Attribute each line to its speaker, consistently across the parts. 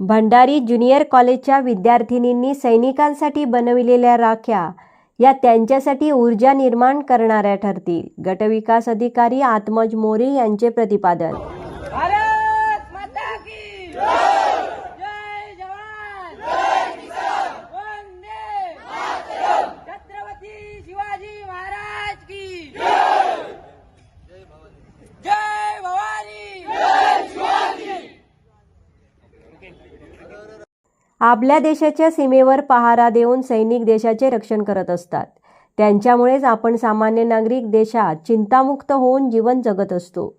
Speaker 1: Bhandari junior कॉलेजच्या विद्यार्थिनींनी सैनिकांसाठी बनविलेल्या राख्या या त्यांच्यासाठी ऊर्जा निर्माण करणाऱ्या ठरतील. गटविकास अधिकारी आत्मज मोरे यांचे प्रतिपादन
Speaker 2: भारत माता की जय जवान जय किसान वंदे छत्रपती शिवाजी महाराज की जय भवानी
Speaker 1: आपल्या देशाच्या सीमेवर पहारा देऊन सैनिक देशाचे रक्षण करत असतात. त्यांच्यामुळेच आपण सामान्य नागरिक देशात चिंतामुक्त होऊन जीवन जगत असतो.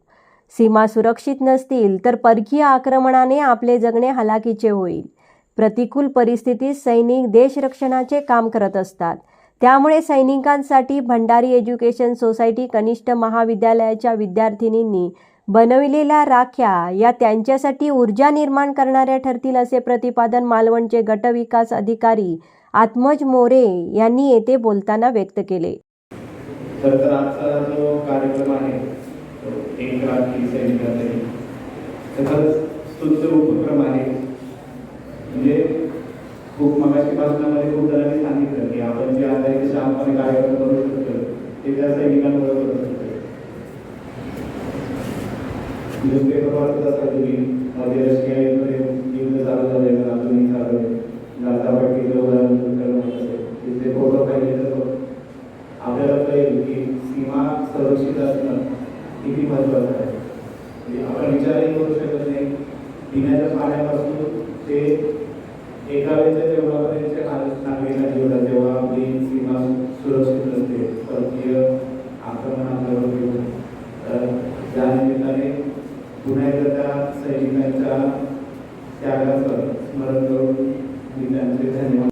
Speaker 1: सीमा सुरक्षित नसतील तर परकीय आक्रमणाने आपले जगणे हलाखीचे होईल. प्रतिकूल परिस्थितीत सैनिक देशरक्षणाचे काम करत असतात. त्यामुळे सैनिकांसाठी भंडारी एज्युकेशन सोसायटी कनिष्ठ महाविद्यालयाच्या विद्यार्थिनींनी बनविलेल्या राख्या या त्यांच्यासाठी ऊर्जा निर्माण करणाऱ्या ठरतील असे प्रतिपादन मालवणचे गटविकास अधिकारी आत्मज मोरे यांनी येथे बोलताना व्यक्त केले.
Speaker 3: तर आजचा जो कार्यक्रम आहे एक उपक्रम आहे. म्हणजे खूप मगाशी भाषणामध्ये खूप जणांनी सांगितलं की आपण जे कार्यक्रम करू शकतो ते त्या सैनिकांबरोबर करू शकतो न्यूजपेपर वाचत असता तुम्ही मध्ये रशिया युद्ध चालू झाले अजूनही चालू आहे गाझापट्टीचं उदाहरण असेल तिथले फोटो तर आपल्याला कळेल की सीमा सुरक्षित असणं किती महत्त्वाचं आहे आपण विचारही करू शकत नाही पिण्याच्या पाण्यापासून ते एका वेळेच्या स्मरण करून मी त्यांचे धन्यवाद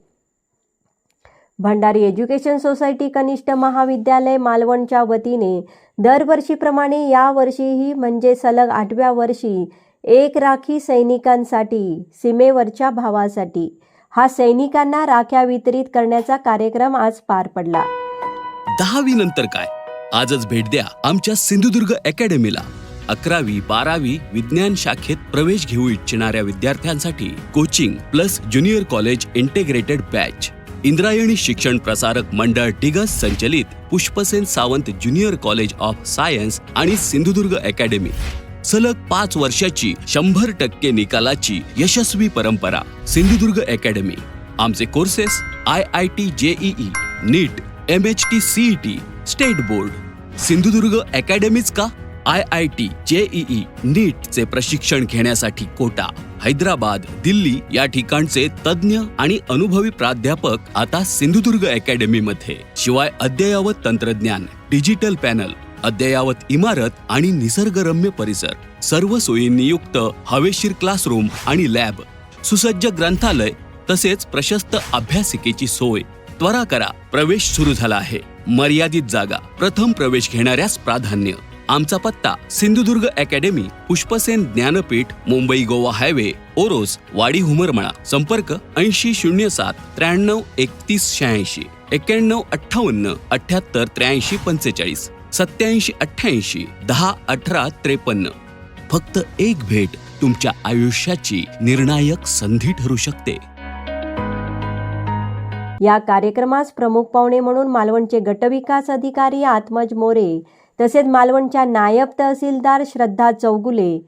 Speaker 1: भंडारी एज्युकेशन सोसायटी कनिष्ठ महाविद्यालय मालवणच्या वतीने दरवर्षीप्रमाणे यावर्षीही म्हणजे सलग आठव्या वर्षी एक राखी सैनिकांसाठी सीमेवरच्या भावासाठी. हा सैनिकांना राख्या वितरित करण्याचा कार्यक्रम आज पार पडला.
Speaker 4: दहावी नंतर काय? आजच भेट द्या आमच्या सिंधुदुर्ग अकॅडमीला. अकरावी बारावी विज्ञान शाखेत प्रवेश घेऊ इच्छिणाऱ्या विद्यार्थ्यांसाठी coaching plus junior college integrated batch. Indrayani शिक्षण प्रसारक मंडळ डिगस संचलित Pushpasen Sawant junior college of science आणि सिंधुदुर्ग अकॅडमी. सलग पाच वर्षाची शंभर टक्के निकालाची यशस्वी परंपरा सिंधुदुर्ग अकॅडमी. आमचे courses I I T JEE NEET M H T CET state board. Sindhudurg अकॅडमीच का? आय आय टी जेईई नीटचे प्रशिक्षण घेण्यासाठी कोटा. हैदराबाद दिल्ली या ठिकाणचे तज्ज्ञ आणि अनुभवी प्राध्यापक आता सिंधुदुर्ग अकॅडमीमध्ये शिवाय अद्ययावत तंत्रज्ञान डिजिटल पॅनल अद्ययावत इमारत आणि निसर्गरम्य परिसर. सर्व सोयींनी युक्त हवेशीर क्लासरूम आणि लॅब सुसज्ज ग्रंथालय तसेच प्रशस्त अभ्यासिकेची सोय. त्वरा करा प्रवेश सुरू झाला आहे. मर्यादित जागा प्रथम प्रवेश घेणाऱ्यास प्राधान्य. आमचा पत्ता सिंधुदुर्ग अकॅडमी पुष्पसेन ज्ञानपीठ मुंबई गोवा हायवे ओरोस वाडी हुमरमळा. संपर्क ऐंशी शून्य सात त्र्याण्णव एकतीस शहाऐंशी एक्क्याण्णव अठ्ठावन्न अठ्याहत्तर त्र्याऐंशी पंचेचाळीस सत्याऐंशी अठ्ठ्याऐंशी दहा अठरा त्रेपन्न. फक्त एक भेट तुमच्या आयुष्याची निर्णायक संधी ठरू शकते.
Speaker 1: या कार्यक्रमास प्रमुख पाहुणे म्हणून मालवणचे गटविकास अधिकारी आत्मज मोरे तसेच मालवणच्या नायब तहसीलदार श्रद्धा चौगुले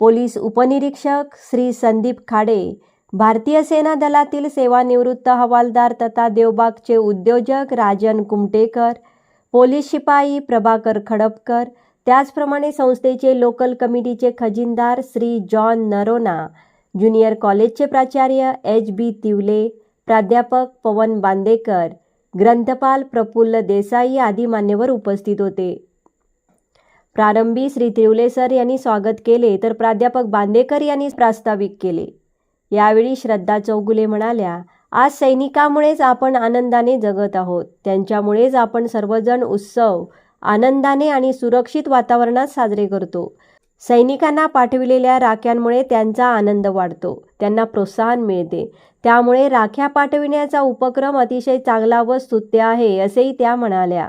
Speaker 1: पोलीस उपनिरीक्षक श्री संदीप खाडे भारतीय सेना दलातील सेवानिवृत्त हवालदार तथा देवबागचे उद्योजक राजन कुमटेकर पोलीस शिपाई प्रभाकर खडपकर त्याचप्रमाणे संस्थेचे लोकल कमिटीचे खजिनदार श्री जॉन नरोना ज्युनियर कॉलेजचे प्राचार्य एच बी तिवले प्राध्यापक पवन बांदेकर ग्रंथपाल प्रफुल्ल देसाई आदी मान्यवर उपस्थित होते. प्रारंभी श्री तिवले सर यांनी स्वागत केले तर प्राध्यापक बांदेकर यांनी प्रास्ताविक केले. यावेळी श्रद्धा चौगुले म्हणाल्या आज सैनिकामुळेच आपण आनंदाने जगत आहोत. त्यांच्यामुळेच आपण सर्वजण उत्सव आनंदाने आणि सुरक्षित वातावरणात साजरे करतो. सैनिकांना पाठविलेल्या राख्यांमुळे त्यांचा आनंद वाढतो त्यांना प्रोत्साहन मिळते. त्यामुळे राख्या पाठविण्याचा उपक्रम अतिशय चांगला व स्तुत्य आहे असेही त्या म्हणाल्या.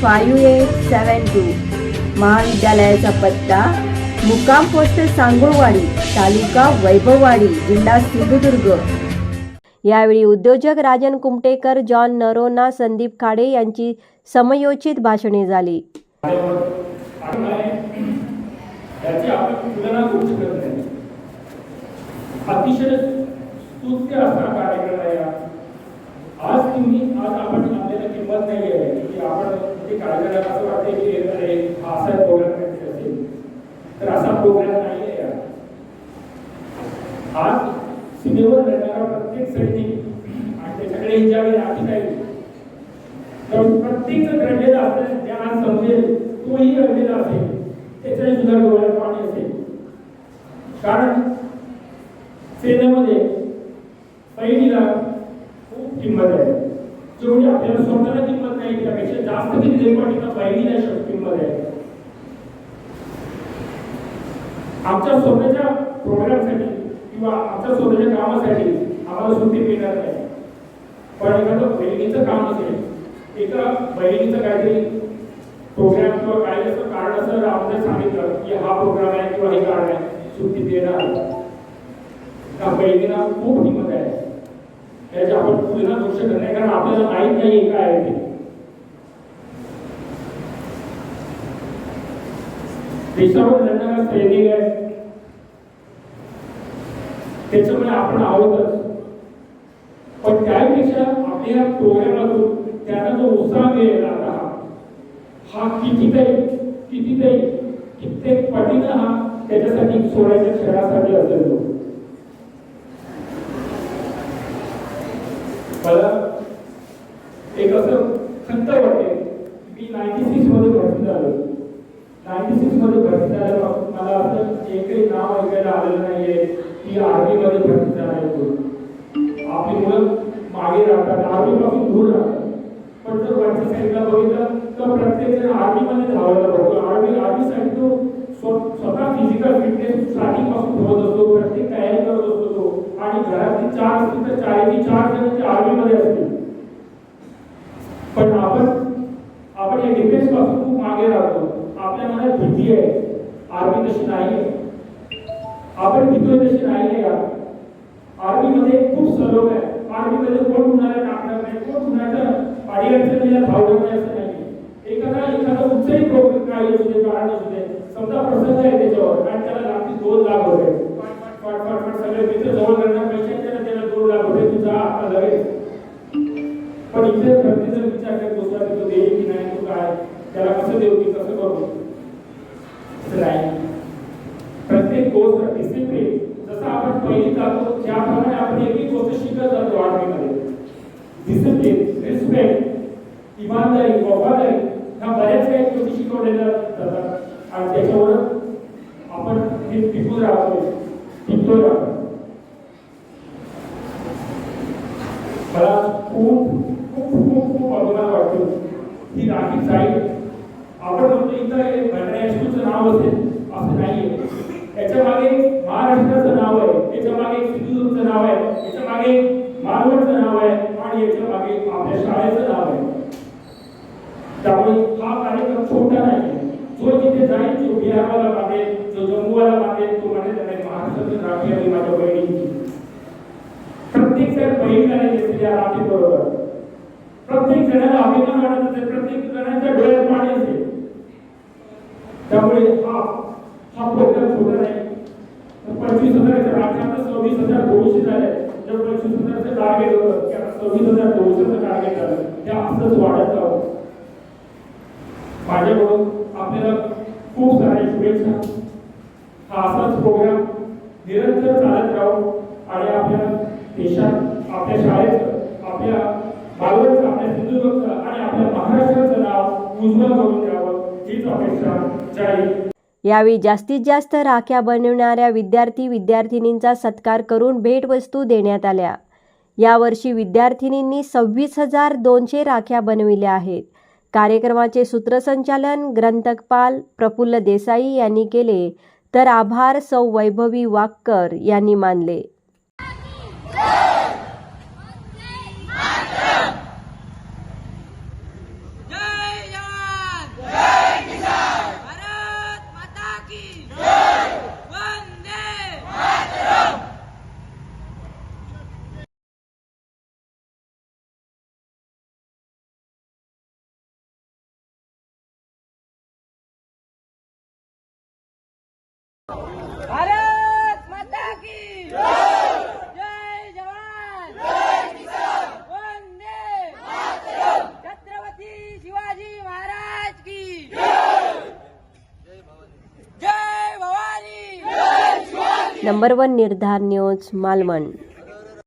Speaker 1: five eight seven two. महाविद्यालयाचा पत्ता मुक्काम पोस्ट सांगोळवाडी तालुका वैभववाडी जिल्हा सिंधुदुर्ग. यावेळी उद्योजक राजन कुमटेकर जॉन नरोना संदीप खाडे यांची समयोचित भाषणे झाली.
Speaker 5: अतिशय स्तुत्य असा कार्यक्रम आहे आज तुम्ही आज आपण आपल्याला किंमत नाही आहे की आपण ते कार्यक्रम असं वाटते की अरे हा असा प्रोग्राम काहीतरी असेल तर असा प्रोग्राम नाही आहे हा. आज सीमेवर लढणारा प्रत्येक सैनिक आणि त्याच्याकडे ज्यावेळी आधी नाही तर प्रत्येक जण घडलेला आपल्याला ज्ञान समजेल तोही घडलेला असेल त्याच्याही सुद्धा डोळ्यात पाणी असेल कारण सेनेमध्ये बहिणीला खूप किंमत आहे जेवढी आपल्याला स्वतःला किंमत नाही वास्तविक जास्त पहिलीच्या शक्तीमध्ये. आहे आमच्या स्वतःच्या प्रोग्रामसाठी किंवा आमच्या स्वतःच्या कामासाठी आम्हाला सुट्टी मिळणार नाही. पण एखादं बहिणीचं काम असेल एका बहिणीचं काहीतरी प्रोग्राम किंवा काही असं कारण असं रामने सांगितलं की हा प्रोग्राम आहे किंवा हे कारण आहे सुट्टी देणार. त्या बहिणीला खूप किंमत आहे. त्याच्या आपण पूर्ण करू करणे कारण आपल्याला माहीत नाही काय आहे ते. देशावर लढणारा सैनिक आहे. त्याच्यामुळे आपण आहोतच. पण त्यापेक्षा आपल्या प्रोग्रामातून त्यांना जो उत्साह मिळेल आता हा कितीतरी कितीतरी कित्येक पटीनं हा त्याच्यासाठी सोडायच्या खेळासाठी असेल तो. मला एक असं खंत वाटत. झाल्यावर मला असं एकही नाव ऐकायला आलेलं नाहीये की आर्मी मध्ये भरती झालाय तो आपली मुलं मागे राहतात आर्मी पासून दूर राहतात पण जर वरच्या साईडला बघितलं तर प्रत्येक जण आर्मी मध्ये धावायला बघतो आर्मी आर्मी साठी तो स्वतः फ़िज़िकल फिटनेस स्टार्टिंग पासून ठेवत असतो प्रत्येक तयारी करत असतो तो आणि घरातली चार असतील तर चारही चार जण ते आर्मी मध्ये असतील पण आपण आपण या डिफेन्स पासून खूप मागे राहतो आहे आर्मी तशी नाही आपण भीतोय तशी नाही आहे आर्मी मध्ये खूप आहे आर्मी मध्ये कोण कुणाला टाकणार नाही कोण कुणाच्या पाडीअडचणीला धावणार नाही। असं नाही एखादा एखादा प्रोग्राम काही असू दे कारण असू दे समजा प्रसंग आहे त्याच्यावर आणि त्याला लागतील दोन लाख रुपये पाट पाट पाट सगळे मित्र जवळ करणार पैसे त्याला त्याला दोन लाख रुपये तुझा आता लगेच पण इथे प्रत्येक जण विचार करत बसला की तो देईल की नाही तो काय त्याला कसं देऊ की काही इमानदारी वफादारी ह्या बऱ्याच काही गोष्टी शिकवलेल्या जातात आणि त्याच्यावर आपण हे टिकून राहतो. टिकतो राहतो मला खूप खूप खूप खूप अभिमान वाटतो. ही राखी जाईल आपण म्हणतो इथं हे भंडारा नाव असेल असं नाहीये. त्याच्यामागे महाराष्ट्राचं नाव आहे त्याच्यामागे सिंधुदुर्गचं नाव आहे त्याच्यामागे मालवणचं नाव आहे आणि याच्या मागे आपल्या शाळेचं नाव आहे. त्यामुळे हा कार्यक्रम छोटा नाही. जो जिथे जाईल जो बिहारवाला बांधेल, जो जम्मूवाला बांधेल तो म्हणेल नाही महाराष्ट्रातील राखी आणि माझ्या बहिणीची. प्रत्येक जण बहीण नाही दिसते या राखी बरोबर प्रत्येक जणाला अभिमान वाटत असेल, प्रत्येक जणांच्या डोळ्यात पाणी असेल. त्यामुळे हा हा प्रोग्राम छोटा नाही. पंचवीस हजाराच्या राख्यात सव्वीस हज़ार दोनशे झाले. पंचवीस हजारचं टार्गेट सव्वीस हज़ार दोनशेचं टार्गेट झालं. ते असंच वाढत जावं. माझ्याकडून आपल्याला खूप साऱ्या शुभेच्छा. हा असाच प्रोग्राम निरंतर चालत राहू आणि आपल्या देशात आपल्या शाळेचं आपल्या बालवडचं आपल्या सिंधुदुर्गचं आणि आपल्या महाराष्ट्राचं नाव उज्ज्वल करून द्यावं हीच अपेक्षा. जय
Speaker 1: यावेळी जास्तीत जास्त राख्या बनविणाऱ्या विद्यार्थी विद्यार्थिनींचा सत्कार करून भेटवस्तू देण्यात आल्या. यावर्षी विद्यार्थिनींनी सव्वीस हजार दोनशे राख्या बनविल्या आहेत. कार्यक्रमाचे सूत्रसंचालन ग्रंथकपाल प्रफुल्ल देसाई यांनी केले तर आभार सौ वैभवी वाक्कर यांनी मानले
Speaker 2: जय जवान जय किसान भारत माता की जय वंदे भारत माता की जय। जवान जय किसान वंदे छत्रपती शिवाजी महाराज की जय Bhavani.
Speaker 1: Number one Nirdhar news Malvan.